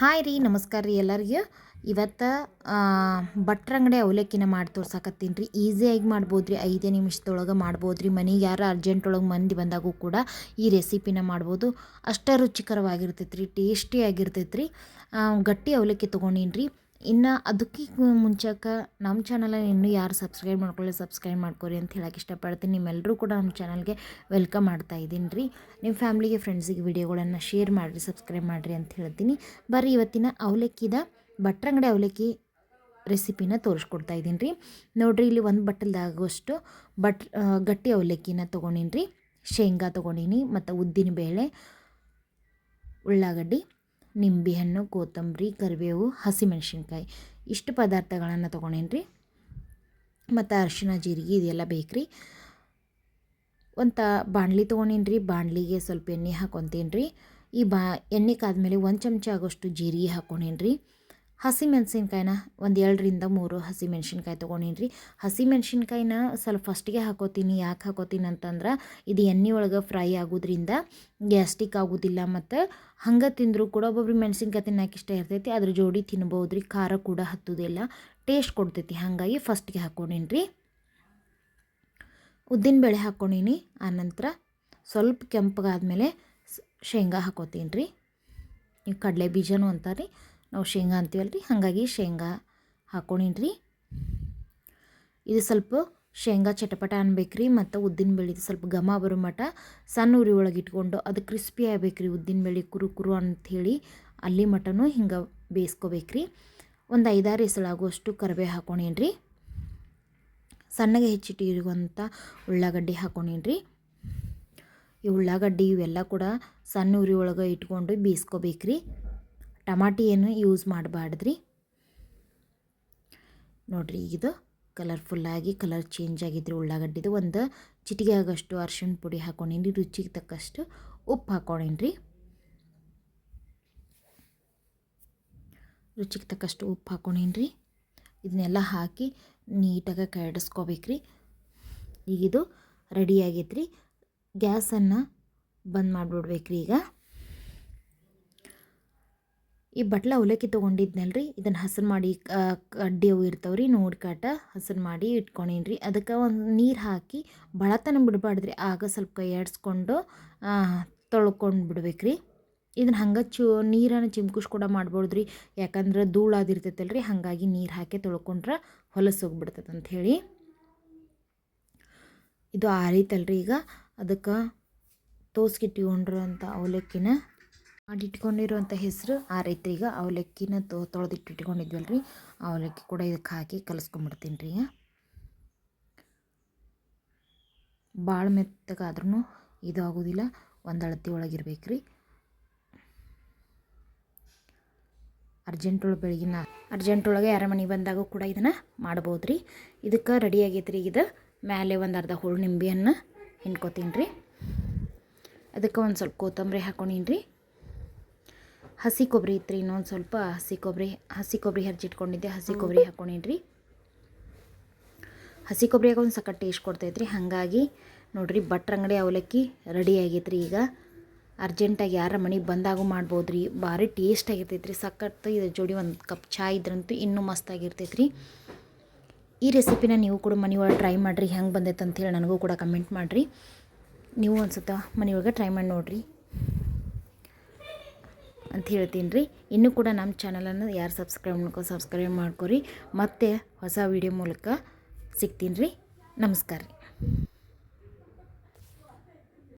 Hi ರೀ, ನಮಸ್ಕಾರ ರೀ ಎಲ್ಲರಿಗೂ. ಇವತ್ತು ಭಟ್ರಂಗಡಿ ಅವಲಕ್ಕಿನ ಮಾಡಿ ತೋರ್ಸಾಕತ್ತೀನಿ ರೀ. ಈಸಿಯಾಗಿ ಮಾಡ್ಬೋದು ರೀ, ಐದೇ ನಿಮಿಷದೊಳಗೆ ಮಾಡ್ಬೋದು ರೀ. ಮನೆಗೆ ಯಾರು ಅರ್ಜೆಂಟ್ ಒಳಗೆ ಮಂದಿ ಬಂದಾಗೂ ಕೂಡ ಈ ರೆಸಿಪಿನ ಮಾಡ್ಬೋದು. ಅಷ್ಟೇ ರುಚಿಕರವಾಗಿರ್ತೈತೆ ರೀ ಟೇಸ್ಟಿಯಾಗಿರ್ತೈತೆ ರೀ ಗಟ್ಟಿ ಅವಲಕ್ಕಿ ತೊಗೊಂಡೀನಿ ರೀ ಇನ್ನು ಅದಕ್ಕೆ ಮುಂಚೆಕ ನಮ್ಮ ಚಾನಲ್ ಇನ್ನೂ ಯಾರು ಸಬ್ಸ್ಕ್ರೈಬ್ ಮಾಡ್ಕೊಳ್ಳಿ ಸಬ್ಸ್ಕ್ರೈಬ್ ಮಾಡ್ಕೊರಿ ಅಂತ ಹೇಳಕ್ಕೆ ಇಷ್ಟಪಡ್ತೀನಿ. ನಿಮ್ಮೆಲ್ಲರೂ ಕೂಡ ನಮ್ಮ ಚಾನಲ್ಗೆ ವೆಲ್ಕಮ್ ಮಾಡ್ತಾ ಇದ್ದೀನಿ ರೀ. ನಿಮ್ಮ ಫ್ಯಾಮ್ಲಿಗೆ ಫ್ರೆಂಡ್ಸಿಗೆ ವಿಡಿಯೋಗಳನ್ನು ಶೇರ್ ಮಾಡಿರಿ ಸಬ್ಸ್ಕ್ರೈಬ್ ಮಾಡಿರಿ ಅಂತ ಹೇಳ್ತೀನಿ. ಬರ್ರಿ ಇವತ್ತಿನ ಅವಲಕ್ಕಿದ ಭಟ್ರಂಗಡಿ ಅವಲಕ್ಕಿ ರೆಸಿಪಿನ ತೋರಿಸ್ಕೊಡ್ತಾ ಇದ್ದೀನಿ ರೀ. ನೋಡಿರಿ ಇಲ್ಲಿ ಒಂದು ಬಟ್ಟಲ್ದಾಗುವಷ್ಟು ಬಟ್ ಗಟ್ಟಿ ಅವಲಕ್ಕಿನ ತೊಗೊಂಡಿನಿ ರೀ. ಶೇಂಗಾ ತೊಗೊಂಡೀನಿ, ಮತ್ತು ಉದ್ದಿನ ಬೇಳೆ ಉಳ್ಳಾಗಡ್ಡಿ ನಿಂಬೆಹಣ್ಣು, ಕೊತ್ತಂಬರಿ, ಕರಿಬೇವು, ಹಸಿಮೆಣ್ಸಿನ್ಕಾಯಿ. ಇಷ್ಟು ಪದಾರ್ಥಗಳನ್ನು ತೊಗೊಂಡೇನಿ ರೀ ಮತ್ತು ಅರಿಶಿನ ಜೀರಿಗೆ ಇದೆಲ್ಲ ಬೇಕು ರೀ ಒಂದು ತ ಬಾಣಲಿ ತೊಗೊಂಡೇನಿ ಬಾಣಲಿಗೆ ಸ್ವಲ್ಪ ಎಣ್ಣೆ ಹಾಕೊತೀನಿ ರೀ ಈ ಬಾ, ಎಣ್ಣೆ ಕಾದ್ಮೇಲೆ ಒಂದು ಚಮಚ ಆಗೋಷ್ಟು ಜೀರಿಗೆ ಹಾಕೊಂಡೇನ್ರಿ. ಹಸಿ ಮೆಣಸಿನ್ಕಾಯಿನ ಒಂದು ಎರಡರಿಂದ ಮೂರು ಹಸಿ ಮೆಣಸಿನ್ಕಾಯಿ ತೊಗೊಂಡೀನಿ ರೀ ಹಸಿ ಮೆಣಸಿನ್ಕಾಯಿನ ಸ್ವಲ್ಪ ಫಸ್ಟಿಗೆ ಹಾಕೋತೀನಿ, ಯಾಕೆ ಹಾಕೋತೀನಿ ಅಂತಂದ್ರೆ ಇದು ಎಣ್ಣೆ ಒಳಗೆ ಫ್ರೈ ಆಗೋದ್ರಿಂದ ಗ್ಯಾಸ್ಟಿಕ್ ಆಗೋದಿಲ್ಲ ಮತ್ತು ಹಂಗೆ ತಿಂದರೂ ಕೂಡ ಒಬ್ಬೊಬ್ರು ಮೆಣಸಿನ್ಕಾಯಿ ತಿನ್ನೋಕೆ ಇಷ್ಟ ಇರ್ತೈತಿ, ಅದ್ರ ಜೋಡಿ ತಿನ್ಬೋದು ರೀ ಖಾರ ಕೂಡ ಹತ್ತೋದಿಲ್ಲ ಟೇಸ್ಟ್ ಕೊಡ್ತೈತಿ, ಹಾಗಾಗಿ ಫಸ್ಟಿಗೆ ಹಾಕ್ಕೊಂಡೀನಿ ರೀ ಉದ್ದಿನಬೇಳೆ ಹಾಕ್ಕೊಂಡೀನಿ ಆನಂತರ ಸ್ವಲ್ಪ ಕೆಂಪಗಾದ್ಮೇಲೆ ಶೇಂಗಾ ಹಾಕೋತೀನಿ ರೀ ಕಡಲೆ ಬೀಜನೂ ಅಂತಾರೆ ನಾವು ಶೇಂಗಾ ಅಂತೀವಲ್ಲ ರೀ ಹಾಗಾಗಿ ಶೇಂಗಾ ಹಾಕ್ಕೊಂಡೀನಿ ರೀ ಇದು ಸ್ವಲ್ಪ ಶೇಂಗಾ ಚಟಪಟ ಅನ್ಬೇಕು ರೀ ಮತ್ತು ಉದ್ದಿನ ಬೇಳೆ ಸ್ವಲ್ಪ ಘಮ ಬರೋ ಮಟ ಸಣ್ಣ ಉರಿ ಒಳಗೆ ಇಟ್ಕೊಂಡು ಅದು ಕ್ರಿಸ್ಪಿ ಆಗ್ಬೇಕು ರೀ ಉದ್ದಿನ ಬೇಳೆ ಕುರು ಕುರು ಅಂಥೇಳಿ ಅಲ್ಲಿ ಮಟನೂ ಹಿಂಗೆ ಬೇಯಿಸ್ಕೋಬೇಕು ರೀ ಒಂದು ಐದಾರು ಎಸಳಾಗುವಷ್ಟು ಕರಿಬೇವು ಹಾಕ್ಕೊಂಡೀನಿ ರೀ ಸಣ್ಣಗೆ ಹೆಚ್ಚಿಟ್ಟಿರುವಂಥ ಉಳ್ಳಾಗಡ್ಡಿ ಹಾಕ್ಕೊಂಡೀನಿ ರೀ ಈ ಉಳ್ಳಾಗಡ್ಡಿ ಇವೆಲ್ಲ ಕೂಡ ಸಣ್ಣ ಉರಿ ಒಳಗೆ ಇಟ್ಕೊಂಡು ಬೇಯಿಸ್ಕೋಬೇಕು ರೀ ಟಮಾಟಿ ಏನು ಯೂಸ್ ಮಾಡಬಾರ್ದ್ರಿ. ನೋಡಿರಿ ಇದು ಕಲರ್ಫುಲ್ಲಾಗಿ ಕಲರ್ ಚೇಂಜ್ ಆಗಿದ್ರಿ ಉಳ್ಳಾಗಡ್ಡಿದು ಒಂದು ಚಿಟಿಗೆ ಆಗೋಷ್ಟು ಅರ್ಶಿಣ ಪುಡಿ ಹಾಕೊಂಡೀನಿ, ರುಚಿಗೆ ತಕ್ಕಷ್ಟು ಉಪ್ಪು ಹಾಕೊಂಡೀನಿ ರುಚಿಗೆ ತಕ್ಕಷ್ಟು ಉಪ್ಪು ಹಾಕೊಂಡೀನಿ ಇದನ್ನೆಲ್ಲ ಹಾಕಿ ನೀಟಾಗಿ ಕರಡಿಸ್ಕೋಬೇಕ್ರಿ. ಈಗಿದು ರೆಡಿ ಗ್ಯಾಸನ್ನು ಬಂದ್ ಮಾಡಿಬಿಡ್ಬೇಕ್ರಿ ಈಗ. ಈ ಬಟ್ಲ ಅವಲಕ್ಕಿ ರೀ ಇದನ್ನು ಹಸನ್ ಮಾಡಿ ಅಡ್ಡಿ ಅವು ಇರ್ತಾವ್ರಿ ನೋಡಿ ಕಾಟ, ಹಸನ್ ಮಾಡಿ ಇಟ್ಕೊಂಡೀನಿ ಅದಕ್ಕೆ ಒಂದು ನೀರು ಹಾಕಿ ಬಳತನ ಬಿಡಬಾರ್ದ್ರಿ, ಆಗ ಸ್ವಲ್ಪ ಎಡ್ಸ್ಕೊಂಡು ತೊಳ್ಕೊಂಡು ಬಿಡ್ಬೇಕು ರೀ ಇದನ್ನು ಹಂಗೆ ಚು, ನೀರನ್ನು ಚಿಮ್ಕುಸ್ ಕೂಡ ಮಾಡ್ಬೋದ್ರಿ. ಯಾಕಂದ್ರೆ ಧೂಳಾದಿರ್ತೈತಲ್ರಿ ಹಾಗಾಗಿ ನೀರು ಹಾಕಿ ತೊಳ್ಕೊಂಡ್ರೆ ಹೊಲಸು ಹೋಗ್ಬಿಡ್ತೈತೆ ಅಂಥೇಳಿ ಇದು ಆರಿತಲ್ರಿ ಈಗ, ಅದಕ್ಕೆ ತೋಸ್ಗಿಟ್ಕೊಂಡ್ರಂಥ ಅವಲಕ್ಕಿನ. ಮಾಡಿಟ್ಕೊಂಡಿರುವಂಥ ಹೆಸರು ಆ ರೈತ ಈಗ ಅವಲಕ್ಕಿನ ತೊಳೆದಿಟ್ಟು ಇಟ್ಕೊಂಡಿದ್ವಲ್ಲ ರೀ ಅವಲಕ್ಕಿ ಕೂಡ ಇದಕ್ಕೆ ಹಾಕಿ ಕಲಿಸ್ಕೊಂಬಿಡ್ತೀನಿ ರೀ ಭಾಳ ಮೆತ್ತಗಾದ್ರೂ ಇದು ಆಗೋದಿಲ್ಲ ಒಂದು ಅಳತಿ ಒಳಗಿರ್ಬೇಕು ರೀ ಅರ್ಜೆಂಟ್ ಒಳಗೆ ಬೆಳಗಿನ ಅರ್ಜೆಂಟ್ ಒಳಗೆ ಯಾರ ಮನೆಗೆ ಬಂದಾಗ ಕೂಡ ಇದನ್ನು ಮಾಡ್ಬೋದು ರೀ ಇದಕ್ಕೆ ರೆಡಿ ಆಗೈತೆ ರೀ ಇದು ಮೇಲೆ ಒಂದು ಅರ್ಧ ಹುಳು ನಿಂಬೆಯನ್ನು ಹಿಂಡ್ಕೊತೀನಿ ರೀ ಅದಕ್ಕೆ ಒಂದು ಸ್ವಲ್ಪ ಕೊತ್ತಂಬರಿ ಹಾಕೊಂಡೀನಿ ರೀ ಹಸಿ ಕೊಬ್ಬರಿ ಇತ್ತು ರೀ ಇನ್ನೊಂದು ಸ್ವಲ್ಪ ಹಸಿ ಕೊಬ್ಬರಿ ಹಸಿ ಕೊಬ್ಬರಿ ಹರಿಚಿಟ್ಕೊಂಡಿದ್ದೆ ಹಸಿ ಕೊಬ್ಬರಿ ಹಾಕೊಂಡಿನ್ರಿ ಹಸಿ ಕೊಬ್ಬರಿಯಾಗ ಒಂದು ಸಕ್ಕ ಟೇಸ್ಟ್ ಕೊಡ್ತೈತ್ರಿ. ಹಾಗಾಗಿ ನೋಡಿರಿ ಭಟ್ರ ಅಂಗಡಿ ಅವಲಕ್ಕಿ ರೆಡಿ ಆಗೈತೆ ರೀ ಈಗ ಅರ್ಜೆಂಟಾಗಿ ಯಾರ ಮನೆಗೆ ಬಂದಾಗೂ ಮಾಡ್ಬೋದು ರೀ ಭಾರಿ ಟೇಸ್ಟ್ ಆಗಿರ್ತೈತೆ ರೀ ಸಕ್ಕತ್ತು ಇದ್ರ ಜೋಡಿ ಒಂದು ಕಪ್ ಚಾಯ್ ಇದ್ರಂತೂ ಇನ್ನೂ ಮಸ್ತಾಗಿರ್ತೈತೆ ರೀ ಈ ರೆಸಿಪಿನ ನೀವು ಕೂಡ ಮನೆಯೊಳಗೆ ಟ್ರೈ ಮಾಡಿರಿ. ಹೆಂಗೆ ಬಂದೈತೆ ಅಂತೇಳಿ ನನಗೂ ಕೂಡ ಕಮೆಂಟ್ ಮಾಡಿರಿ. ನೀವು ಒಂದು ಸತ ಮನೆಯೊಳಗೆ ಟ್ರೈ ಮಾಡಿ ನೋಡಿರಿ. ಅಂತ ಹೇಳ್ತೀನಿ ರೀ. ಇನ್ನೂ ಕೂಡ ನಮ್ಮ ಚಾನಲನ್ನು ಯಾರು ಸಬ್ಸ್ಕ್ರೈಬ್ ಮಾಡ್ಕೊ ಸಬ್ಸ್ಕ್ರೈಬ್ ಮಾಡ್ಕೊರಿ. ಮತ್ತೆ ಹೊಸ ವೀಡಿಯೋ ಮೂಲಕ ಸಿಗ್ತೀನಿ ರೀ. ನಮಸ್ಕಾರ ರೀ.